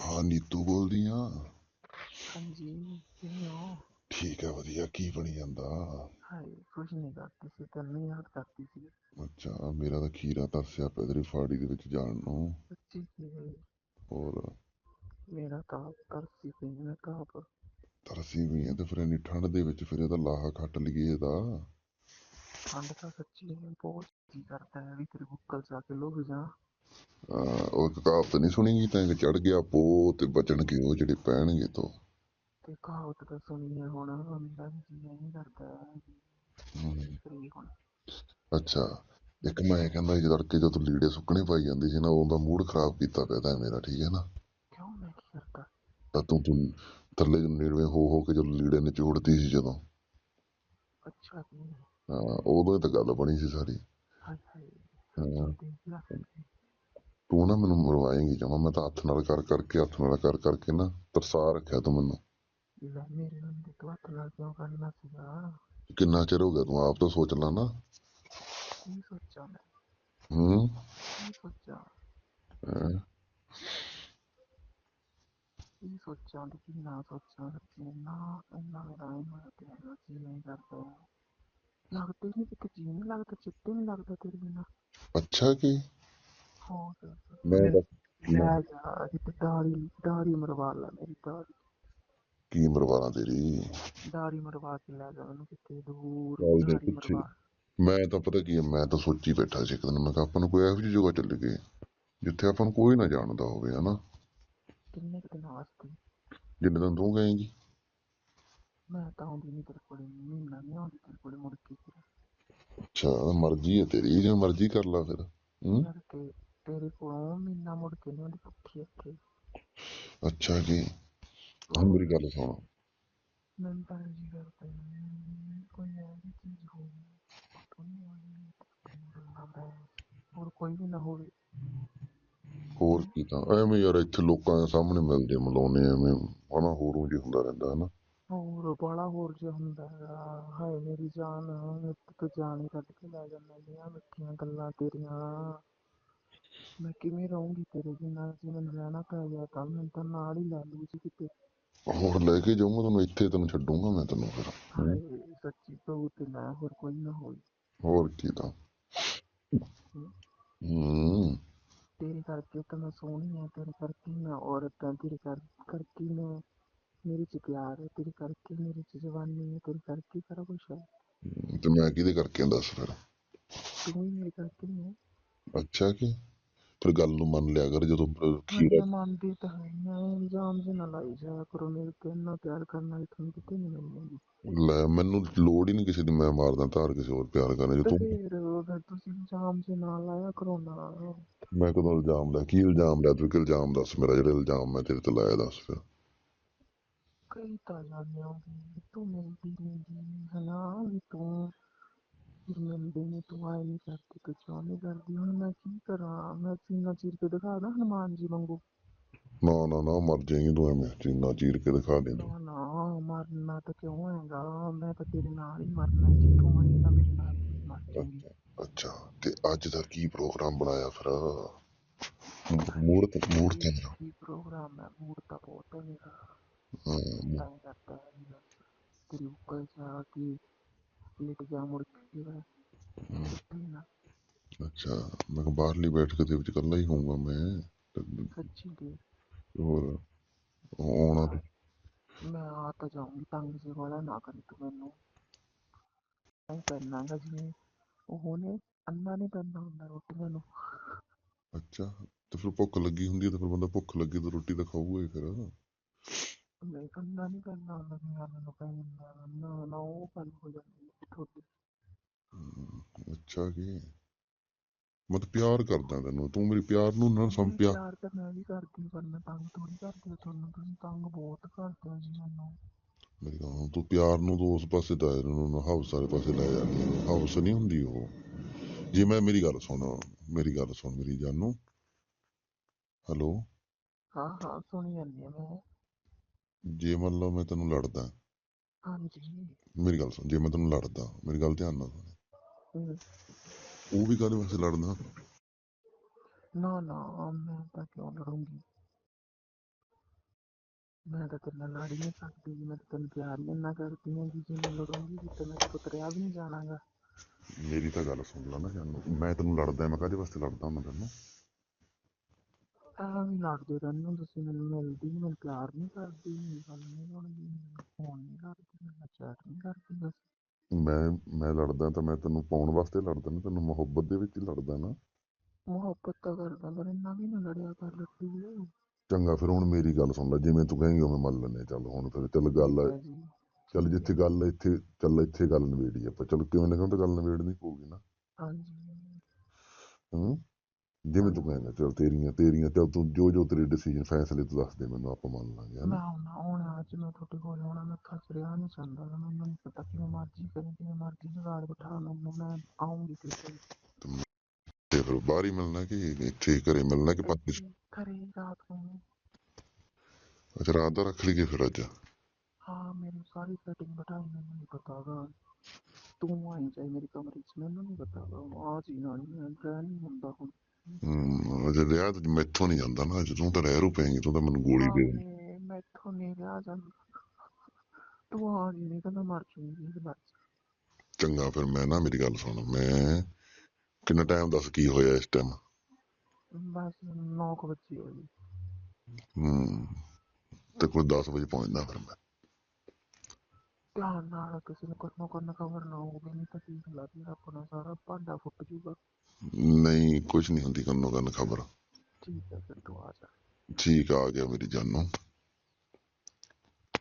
ਹਾਂ ਨੀਤੂ ਬੋਲਦੀ ਆ। ਹਾਂਜੀ ਕਿਵੇਂ ਹੋ ਠੀਕ ਹੈ ਵਧੀਆ। ਕੀ ਬਣੀ ਜਾਂਦਾ? ਹਾਏ ਕੁਛ ਨਹੀਂ ਕਰਦੀ ਸੀ ਤੈਨੂੰ ਯਾਦ ਕਰਦੀ ਸੀ। ਅੱਛਾ ਮੇਰਾ ਤਾਂ ਖੀਰਾ ਤਰਸਿਆ ਪਿਆ ਤੇਰੀ ਫਾੜੀ ਦੇ ਵਿੱਚ ਜਾਣ ਨੂੰ। ਸੱਚੀ ਕੀ ਹੋਰ? ਮੇਰਾ ਤਾਂ ਆਪ ਤਰਸੀ ਪਈ ਮੈਂ ਤਾਂ ਆਪ। ਤਰਸੀ ਵੀ ਹੈ ਤੇ ਫਿਰ ਇੰਨੀ ਠੰਡ ਦੇ ਵਿੱਚ ਫਿਰ ਇਹਦਾ ਲਾਹਾ ਖੱਟ ਲਈਏ ਇਹਦਾ। ਠੰਡ ਤਾਂ ਸੱਚੀ ਬਹੁਤ ਕੀ ਕਰਦਾ ਹੈ ਵੀ ਤੇਰੇ ਬੁੱਕਲ ਜਾ ਕੇ ਲੋਕ ਜਾ। ਉਹ ਕਹਾਵਤ ਨਹੀਂ ਸੁਣੀ ਤਾਂ ਚੜ ਗਿਆ ਪੋ ਤੇ ਬਚਣਗੇ ਉਹ ਜਿਹੜੇ ਪੈਣਗੇ ਤੋਂ? ਤੇ ਕਹਾਵਤ ਤਾਂ ਸੁਣੀ ਹੈ ਹੁਣ ਮੇਰਾ ਵੀ ਜੀ ਨਹੀਂ ਕਰਦਾ ਕੀ ਅੱਛਾ ਇੱਕ ਮੈਂ ਕਹਿੰਦਾ ਸੀ ਤੜਕੇ ਜਦੋਂ ਤੂੰ ਲੀੜੇ ਸੁੱਕਣੇ ਪਾਈ ਜਾਂਦੀ ਸੀ ਨਾ ਉਹਦਾ ਮੂਡ ਖਰਾਬ ਕੀਤਾ ਪਿਆ ਤਾਂ ਮੇਰਾ ਠੀਕ ਹੈ ਨਾ? ਕਿਉਂ ਮੈਂ ਕੀ ਕਰਦਾ? ਤਾਂ ਤੂੰ ਤੂੰ ਥੱਲੇ ਨੇੜਵੇਂ ਹੋ ਹੋ ਕੇ ਜਦੋਂ ਲੀੜੇ ਨਿਚੋੜਦੀ ਸੀ ਜਦੋਂ। ਅੱਛਾ ਕੀ ਹਾਂ ਉਦੋਂ ਹੀ ਤਾਂ ਗੱਲ ਬਣੀ ਸੀ ਸਾਰੀ। ਹਾਂ। ਲੈ ਤੂੰ ਨਾ ਮੈਨੂੰ ਮਰਵਾਏਂਗੀ ਜਮਾ ਮੈਂ ਤਾਂ ਹੱਥ ਨਾਲ ਕਰ ਕਰਕੇ ਹੱਥ ਨਾਲ ਕਰ ਕਰਕੇ ਨਾ ਤਰਸਾ ਰੱਖਿਆ ਤੂੰ ਮੈਨੂੰ। ਲੈ ਮੇਰੇ ਹੁੰਦੇ ਤੂੰ ਹੱਥ ਨਾਲ ਕਿਉਂ ਕਰਨਾ ਸੀਗਾ? ਕਿੰਨਾ ਚਿਰ ਹੋ ਗਿਆ ਤੂੰ ਆਪ ਤਾਂ ਸੋਚ ਲਾ ਨਾ? ਕੀ ਸੋਚਾਂ ਮੈਂ? ਹੂੰ? ਕੀ ਸੋਚਾਂ? ਹੈਂ? ਕੀ ਸੋਚਾਂ ਤੇ ਕੀ ਨਾ ਸੋਚਾਂ ਸੱਚੀ ਇੰਨਾ ਇੰਨਾ ਮੇਰਾ ਇੰਨਾ ਪਿਆਰਾ ਜੀ ਨਹੀਂ ਕਰਦਾ ਲੱਗਦਾ ਹੀ ਨਹੀਂ ਕਿ ਜੀ ਨਹੀਂ ਲੱਗਦਾ ਚਿੱਤੇ ਨਹੀਂ ਲੱਗਦਾ ਤੇਰੇ ਬਿਨਾ। ਅੱਛਾ ਕੀ? ਹੋਰ ਮੈਂ ਤਾਂ ਲੈ ਜਾ ਕਿਤੇ ਦਾੜੀ ਦਾੜੀ ਮਰਵਾ ਲੈ ਮੇਰੀ ਦਾੜੀ। ਕੀ ਮਰਵਾਣਾ ਤੇਰੀ? ਦਾੜੀ ਮਰਵਾ ਕੇ ਲੈ ਜਾ ਮੈਨੂੰ ਕਿਤੇ ਦੂਰ ਚੱਲ ਦੇ ਦਾੜੀ ਪਿੱਛੇ। ਮਰਵਾ। ਮੈਂ ਤਾਂ ਪਤਾ ਕੀ ਹੈ ਮੈਂ ਤਾਂ ਸੋਚੀ ਬੈਠਾ ਸੀ ਇੱਕ ਦਿਨ ਮੈਂ ਕਿਹਾ ਆਪਾਂ ਨੂੰ ਕੋਈ ਇਹੋ ਜਿਹੀ ਜਗ੍ਹਾ ਚੱਲ ਗਏ ਜਿੱਥੇ ਆਪਾਂ ਨੂੰ ਕੋਈ ਨਾ ਜਾਣਦਾ ਹੋਵੇ ਹਨਾ? ਕਿੰਨੇ ਕੁ ਦਿਨਾਂ ਵਾਸਤੇ ਜਿੰਨੇ ਦਿਨ ਤੂੰ ਕਹੇਂਗੀ ਮੈਂ ਤਾਂ ਆਉਂਦੀ ਨਹੀਂ ਤੇਰੇ ਕੋਲੇ ਮਹੀਨਾ ਨਹੀਂ ਆਉਂਦੀ ਤੇਰੇ ਕੋਲੇ ਮੁੜ ਕੇ। ਫਿਰ ਅੱਛਾ ਮਰਜ਼ੀ ਹੈ ਤੇਰੀ ਜਿਵੇਂ ਮਰਜ਼ੀ ਕਰ ਲਾ ਫਿਰ ਹੂੰ? ਯਾਰ ਤੇ ਤੇਰੇ ਕੋਲੋਂ ਮਹੀਨਾ ਮੁੜ ਕੇ ਨਹੀਂ ਆਉਂਦੀ ਪੁੱਠੀ ਅੱਖੇ। ਅੱਛਾ ਜੀ। ਹੁਣ ਮੇਰੀ ਗੱਲ ਸੁਣ। ਮੈਨੂੰ ਤਾਂ ਜੀ ਕਰਦਾ ਹੈ, ਕੋਈ ਐਸੀ ਚੀਜ਼ ਹੋਵੇ ਹੋਰ ਕੋਈ ਵੀ ਨਾ ਹੋਵੇ। ਹੋਰ ਕੀ ਤਾਂ ਐਵੇਂ ਯਾਰ ਇੱਥੇ ਲੋਕਾਂ ਦੇ ਸਾਹਮਣੇ ਮਿਲਦੇ ਮਿਲਾਉਣੇ ਐਵੇਂ ਹਨਾ ਹੋਰੂ ਜੀ ਹੁੰਦਾ ਰਹਿੰਦਾ ਹਨਾ। ਹੋਰ ਬੜਾ ਹੋਰ ਜਿਹਾ ਹੁੰਦਾ ਹੈਗਾ ਹਾਏ ਮੇਰੀ ਜਾਨ ਮੇਰੇ ਤੋਂ ਜਾਨ ਹੀ ਕੱਢ ਕੇ ਲੈ ਜਾਂਦਾ ਇੰਨੀਆਂ ਮਿੱਠੀਆਂ ਗੱਲਾਂ ਤੇਰੀਆਂ। ਮੈਂ ਕਿਵੇਂ ਰਹੂੰਗੀ ਤੇਰੇ ਬਿਨਾਂ? ਜੇ ਮੈਨੂੰ ਰਹਿਣਾ ਪੈ ਗਿਆ ਤਾਂ ਮੈਨੂੰ ਤਾਂ ਨਾਲ ਹੀ ਲੈ ਲੂ ਜੀ ਕਿਤੇ। ਹੋਰ ਲੈ ਕੇ ਜਾਊਂਗਾ ਤੈਨੂੰ ਇੱਥੇ ਤੈਨੂੰ ਛੱਡੂੰਗਾ ਮੈਂ ਤੈਨੂੰ ਫਿਰ। ਹਾਏ ਸੱਚੀ ਕਹੂ ਤੇ ਮੈਂ ਹੋਰ ਕੋਈ ਨਾ ਹੋਵੇ। ਹੋਰ ਕੀ ਤਾਂ। ਹੂੰ। ਤੇਰੇ ਕਰਕੇ ਤਾਂ ਮੈਂ ਸੋਹਣੀ ਆ ਤੇਰੇ ਕਰਕੇ ਮੈਂ ਔਰਤ ਆ ਤੇਰੇ ਕਰ ਕਰਕੇ ਮੈਂ ਮੇਰੇ ਚ ਪਿਆਰ ਹੈ ਤੇਰੇ ਕਰਕੇ ਮੇਰੇ ਚ ਜਵਾਨੀ ਹੈ ਤੇਰੇ ਕਰਕੇ ਹੀ ਸਾਰਾ ਕੁਛ ਹੈ ਤੇ ਮੈਂ ਕਿਹਦੇ ਕਰਕੇ ਆ ਦੱਸ ਫਿਰ? ਤੂੰ ਹੀ ਮੇਰੇ ਕਰਕੇ ਹੀ ਹੈ ਅੱਛਾ ਕੀ? ਫਿਰ ਗੱਲ ਨੂੰ ਮੰਨ ਲਿਆ ਕਰ ਜਦੋਂ ਅਹ ਖੀਰਾ ਮੈਂ ਮੰਨਦੀ ਤਾਂ ਹੈ ਮੈਂ ਇਲਜ਼ਾਮ ਜੇ ਨਾ ਲਾਈ ਜਾਇਆ ਕਰੋ ਮੇਰੇ ਤੇ ਇੰਨਾ ਪਿਆਰ ਕਰਨ ਵਾਲੀ ਤੁਹਾਨੂੰ ਕਿਤੇ ਨਹੀਂ ਮਿਲੇਗੀ ਲੈ ਮੈਨੂੰ ਲੋੜ ਹੀ ਨਹੀਂ ਕਿਸੇ ਦੀ ਮੈਂ ਮਾਰਦਾ ਧਾਰ ਕਿਸੇ ਹੋਰ ਪਿਆਰ ਕਰਨੇ ਜੇ ਤੇ ਤੂੰ ਫਿਰ ਫਿਰ ਤੁਸੀਂ ਇਲਜ਼ਾਮ ਜੇ ਨਾ ਲਾਇਆ ਕਰੋ ਨਾ ਮੈਂ ਕਦੋਂ ਇਲਜ਼ਾਮ ਲੈ ਕੀ ਇਲਜ਼ਾਮ ਲਿਆ ਤੂੰ? ਕਿ ਇਲਜ਼ਾਮ ਦੱਸ ਮੇਰਾ ਜਿਹੜਾ ਇਲਜ਼ਾਮ ਮੈਂ ਤੇਰੇ ਤੇ ਲਾਇਆ ਦੱਸ ਫਿਰ। ਕਈ ਤਾਂ ਹੋ ਵੀ ਤੂੰ ਮਿਲਦੀ ਨਹੀਂ ਹਨਾ ਵੀ ਤੂੰ ਫਿਰ ਮਿਲਦੀ ਨਹੀਂ ਤੂੰ ਆਏ ਨਹੀਂ ਕਰਦੀ ਤੂੰ ਕਿਉਂ ਨਹੀਂ ਕਰਦੀ? ਹੁਣ ਮੈਂ ਕੀ ਕਰਾਂ? ਮੈਂ ਸੀਨਾ ਚੀਰ ਕੇ ਦਿਖਾ ਦਾਂ ਹਨੂੰਮਾਨ ਜੀ ਵਾਂਗੂ। ਨਾ ਨਾ ਨਾ ਮਰ ਜਾਏਂਗੀ ਤੂੰ ਐਵੇਂ। ਚੀਨਾ ਚੀਰ ਕੇ ਦਿਖਾ ਦੇ ਤੂੰ ਨਾ ਨਾ ਮਰਨਾ ਤਾਂ ਕਿਉਂ ਹੈਗਾ ਮੈਂ ਤਾਂ ਤੇਰੇ ਨਾਲ ਹੀ ਮਰਨਾ ਹੈ, ਜਿੱਥੋਂ ਮਰੀ ਮੇਰੇ ਨਾਲ ਹੀ ਮਰ ਜਾਊਂਗੀ ਅੱਛਾ ਤੇ ਅੱਜ ਦਾ ਕੀ ਪ੍ਰੋਗਰਾਮ ਬਣਾਇਆ ਫਿਰ? ਮੂਰਤ ਮੂਰਤ ਹੈ ਮੇਰਾ ਕੀ ਪ੍ਰੋਗਰਾਮ ਹੈ? ਮੂਡ ਤਾਂ ਬਹੁਤ ਹੈ ਮੇਰਾ। ਹਾਂ, ਤਾਂ ਹੀ ਕਰਦਾ ਹੈ ਵੀ ਬਸ ਤੇਰੀ ਉੱਪਰ ਜਾ ਕੇ ਜਾ ਮੁੜ ਕੇ ਅੱਛਾ ਮੈਂ ਕਿਹਾ ਬਾਹਰਲੀ ਬੈਠ ਕੇ ਦੇ ਵਿੱਚ ਇਕੱਲਾ ਹੀ ਹੋਊਂਗਾ ਮੈਂ। ਤੇ ਸੱਚੀ ਦੇ। ਹੋਰ ਆਉਣਾ ਤੇ। ਮੈਂ ਆ ਤਾਂ ਜਾਊਂਗੀ ਤੰਗ ਜੇ ਵਾਲਾ ਨਾ ਕਰੀ ਤੂੰ ਮੈਨੂੰ। ਨਹੀਂ ਕਰਨਾ ਗਾ ਜਿਵੇਂ ਉਹ ਨੇ ਅੰਨਾ ਨਹੀਂ ਪੈਂਦਾ ਹੁੰਦਾ ਰੋਟੀਆਂ ਨੂੰ ਅੱਛਾ ਤੇ ਫਿਰ ਭੁੱਖ ਲੱਗੀ ਹੁੰਦੀ ਹੈ ਤੇ ਫਿਰ ਬੰਦਾ ਭੁੱਖ ਲੱਗੀ ਤਾਂ ਰੋਟੀ ਤਾਂ ਖਾਊਗਾ ਹੀ ਫਿਰ। ਨਹੀਂ ਅੰਨਾ ਨਹੀਂ ਪੈਂਦਾ ਹੁੰਦਾ ਜਿਵੇਂ ਅੰਨ ਨੂੰ ਪੈ ਜਾਂਦਾ ਨਾ ਨਾ ਉਹ ਗੱਲ ਹੋ ਜਾਂਦੀ ਹੈ ਥੋੜੀ ਹਮ, ਅੱਛਾ ਕੀ? ਮੈਂ ਤਾਂ ਪਿਆਰ ਕਰਦਾ ਤੈਨੂੰ ਤੂੰ ਮੇਰੇ ਪਿਆਰ ਨੂੰ ਨਾ ਸਮ ਪਿਆ ਪਿਆਰ ਤਾਂ ਮੈਂ ਵੀ ਕਰਦੀ ਪਰ ਮੈਂ ਤੰਗ ਥੋੜੀ ਕਰਦੀ ਤੁਹਾਨੂੰ ਤੁਸੀਂ ਤੰਗ ਬਹੁਤ ਕਰਦੇ ਹੋ ਜੀ ਮੈਨੂੰ। ਮੇਰੀ ਗੱਲ ਤੂੰ ਪਿਆਰ ਨੂੰ ਤਾਂ ਉਸ ਪਾਸੇ ਦਾਇਰ ਨੂੰ ਹਾਊਸ ਵਾਲੇ ਪਾਸੇ ਲੈ ਜਾਂਦੀ ਹੈ। ਹਾਊਸ ਨਹੀਂ ਹੁੰਦੀ ਉਹ। ਜੇ ਮੈਂ ਮੇਰੀ ਗੱਲ ਸੁਣ ਮੇਰੀ ਗੱਲ ਸੁਣ ਮੇਰੀ ਜਾਨੂ। ਹੈਲੋ? ਹਾਂ ਹਾਂ ਸੁਣੀ ਜਾਂਦੀ ਮੈਂ। ਜੇ ਮੰਨ ਲਓ ਮੈਂ ਤੈਨੂੰ ਲੜਦਾ ਹਾਂਜੀ। ਮੇਰੀ ਗੱਲ ਸੁਣ ਜੇ ਮੈਂ ਤੈਨੂੰ ਲੜਦਾ ਮੇਰੀ ਗੱਲ ਧਿਆਨ ਨਾਲ ਸੁਣ। ਹਮ, ਉਹ ਵੀ ਕਾਹਦੇ ਵਾਸਤੇ ਲੜਦਾ ਨਾ ਨਾ ਮੈਂ ਤਾਂ ਕਿਉਂ ਲੜੂੰਗੀ? ਮੈਂ ਤਾਂ ਤੇਰੇ ਨਾਲ ਲੜ ਹੀ ਨਹੀਂ ਸਕਦੀ ਮੈਂ ਤਾਂ ਤੈਨੂੰ ਪਿਆਰ ਹੀ ਇੰਨਾ ਕਰਦੀ ਹਾਂ ਕਿ ਜੇ ਮੈਂ ਲੜੂੰਗੀ ਵੀ ਤੇ ਮੇਰੇ ਤੋਂ ਤਰਿਆ ਵੀ ਨਹੀਂ ਜਾਣਾਗਾ। ਮੇਰੀ ਤਾਂ ਗੱਲ ਸੁਣ ਲੈ ਨਾ ਜਾਨੂੰ ਮੈਂ ਤੈਨੂੰ ਲੜਦਾ ਮੈਂ ਕਾਹਦੇ ਵਾਸਤੇ ਲੜਦਾ ਮੈਂ ਤੈਨੂੰ? ਵੀ ਲੜਦੇ ਰਹਿੰਦੇ ਹੋ ਤੁਸੀਂ ਮੈਨੂੰ ਮਿਲਦੀ ਨੀ ਮੈਨੂੰ ਪਿਆਰ ਨਹੀਂ ਕਰਦੀ ਮੇਰੀ ਗੱਲ ਨਹੀਂ ਸੁਣਦੀ ਮੈਨੂੰ ਫੋਨ ਨਹੀਂ ਕਰਦੀ ਮੇਰੇ ਨਾਲ ਚੈਟ ਨਹੀਂ ਕਰਦੀ ਬਸ। ਮੈਂ ਮੈਂ ਲੜਦਾ ਤਾਂ ਮੈਂ ਤੈਨੂੰ ਪਾਉਣ ਵਾਸਤੇ ਲੜਦਾ ਨਾ ਤੈਨੂੰ ਮੁਹੱਬਤ ਦੇ ਵਿੱਚ ਹੀ ਲੜਦਾ ਨਾ। ਮੁਹੱਬਤ ਤਾਂ ਕਰਦਾ ਪਰ ਇੰਨਾ ਵੀ ਨਾ ਲੜਿਆ ਕਰ ਲੱਡੂ ਚੰਗਾ ਫਿਰ ਹੁਣ ਮੇਰੀ ਗੱਲ ਸੁਣ ਲੈ ਜਿਵੇਂ ਤੂੰ ਕਹੇਂਗੀ ਉਵੇਂ ਮੰਨ ਲੈਨੇ ਚੱਲ ਹੁਣ ਫਿਰ ਚੱਲ ਗੱਲ ਹੈ ਚੱਲ ਜਿੱਥੇ ਗੱਲ ਇੱਥੇ ਚੱਲ ਇੱਥੇ ਗੱਲ ਨਿਬੇੜੀ ਆਪਾਂ ਚਲ ਕਿਵੇਂ ਨਾ ਕਿਵੇਂ ਤਾਂ ਗੱਲ ਨਿਬੇੜਨੀ ਪਊਗੀ ਨਾ। ਹਾਂਜੀ। ਹੂੰ? ਜਿਵੇਂ ਤੂੰ ਕਹੇਂਗਾ ਚੱਲ ਤੇਰੀਆਂ ਤੇਰੀਆਂ ਚੱਲ ਤੂੰ ਜੋ ਜੋ ਤੇਰੇ ਡਿਸੀਜਨ ਫੈਸਲੇ ਤੂੰ ਦੱਸ ਦੇ ਮੈਨੂੰ ਆਪਾਂ ਮੰਨ ਲਾਂਗੇ ਹਨਾ? ਮੈਂ ਹੁਣ ਹੁਣ ਅੱਜ ਮੈਂ ਤੁਹਾਡੇ ਕੋਲ ਆਉਣਾ ਮੈਂ ਥੱਕ ਰਿਹਾ ਨਹੀਂ ਚਾਹੁੰਦਾ ਗਾ, ਮੈਨੂੰ ਨਹੀਂ ਪਤਾ ਕਿਵੇਂ ਮਰਜ਼ੀ ਕਰੇ ਕਿਵੇਂ ਮਰਜ਼ੀ ਜਗਾੜ ਬਿਠਾ ਮੈਨੂੰ ਮੈਂ ਆਉਂਗੀ ਕੋਲ ਤੇ ਫਿਰ ਬਾਹਰ ਹੀ ਮਿਲਣਾ ਕਿ ਇੱਥੇ ਹੀ ਘਰੇ ਮਿਲਣਾ ਕਿ ਪੰਜ ਇੱਥੇ ਘਰੇ ਰਾਤ ਨੂੰ। ਅੱਛਾ ਰਾਤ ਦਾ ਰੱਖ ਲਈਏ ਫਿਰ ਅੱਜ? ਹਾਂ ਮੈਨੂੰ ਸਾਰੀ ਸੈਟਿੰਗ ਬਿਠਾਈ ਮੈਨੂੰ ਨਹੀਂ ਪਤਾ ਗਾ। ਤੂੰ ਆਈ ਜਾਈ ਮੇਰੀ ਕਮਰੇ 'ਚ ਮੈਨੂੰ ਨਹੀਂ ਪਤਾ ਗਾ ਆ ਜੀ ਨਾ ਨਹੀਂ ਰਹਿ ਨਹੀਂ ਹੁੰਦਾ ਹੁਣ। ਅਜੇ ਰਿਹਾ ਤਾਂ ਮੈਥੋਂ ਨਹੀਂ ਜਾਂਦਾ ਨਾ ਅੱਜ ਤੂੰ ਤਾਂ ਰਹਿ ਰੂ ਤੂੰ ਤਾਂ ਮੈਨੂੰ ਗੋਲੀ ਦੇ। ਹਾਏ, ਮੈਥੋਂ ਨਹੀਂ ਰਿਹਾ ਜਾਂਦਾ ਤੂੰ ਆ ਨਹੀਂ ਤਾਂ ਮੈਂ ਮਰ ਜੂੰਗੀ ਬਾਅਦ 'ਚ। ਚੰਗਾ ਫਿਰ ਮੈਂ ਨਾ ਮੇਰੀ ਗੱਲ ਸੁਣ ਮੈਂ ਕਿੰਨਾ ਟਾਈਮ ਦੱਸ ਕੀ ਹੋਇਆ ਇਸ ਟਾਈਮ ਬਸ 9 ਵਜੇ ਹੋਈ ਹੂੰ ਤੇ ਕੋਈ 10 ਵਜੇ ਪਹੁੰਚਦਾ ਫਿਰ ਮੈਂ ਧਿਆਨ ਨਾਲ ਕਿਸੇ ਨੂੰ ਕਰਨੋਂ ਕਰਨ ਖਬਰ ਨਾ ਹੋਵੇ ਨਹੀਂ ਤਾਂ ਦੇਖ ਲਾ ਤੇਰਾ ਆਪਣਾ ਸਾਰਾ ਭਾਂਡਾ ਫੁੱਟ ਜੂਗਾ। ਨਹੀਂ ਕੁਝ ਨਹੀਂ ਹੁੰਦੀ ਕੰਨੋਂ ਕੰਨ ਖਬਰ। ਠੀਕ ਹੈ ਫਿਰ ਤੂੰ ਆ ਜਾ। ਠੀਕ ਆ ਆ ਗਿਆ ਮੇਰੀ ਜਾਨੋਂ।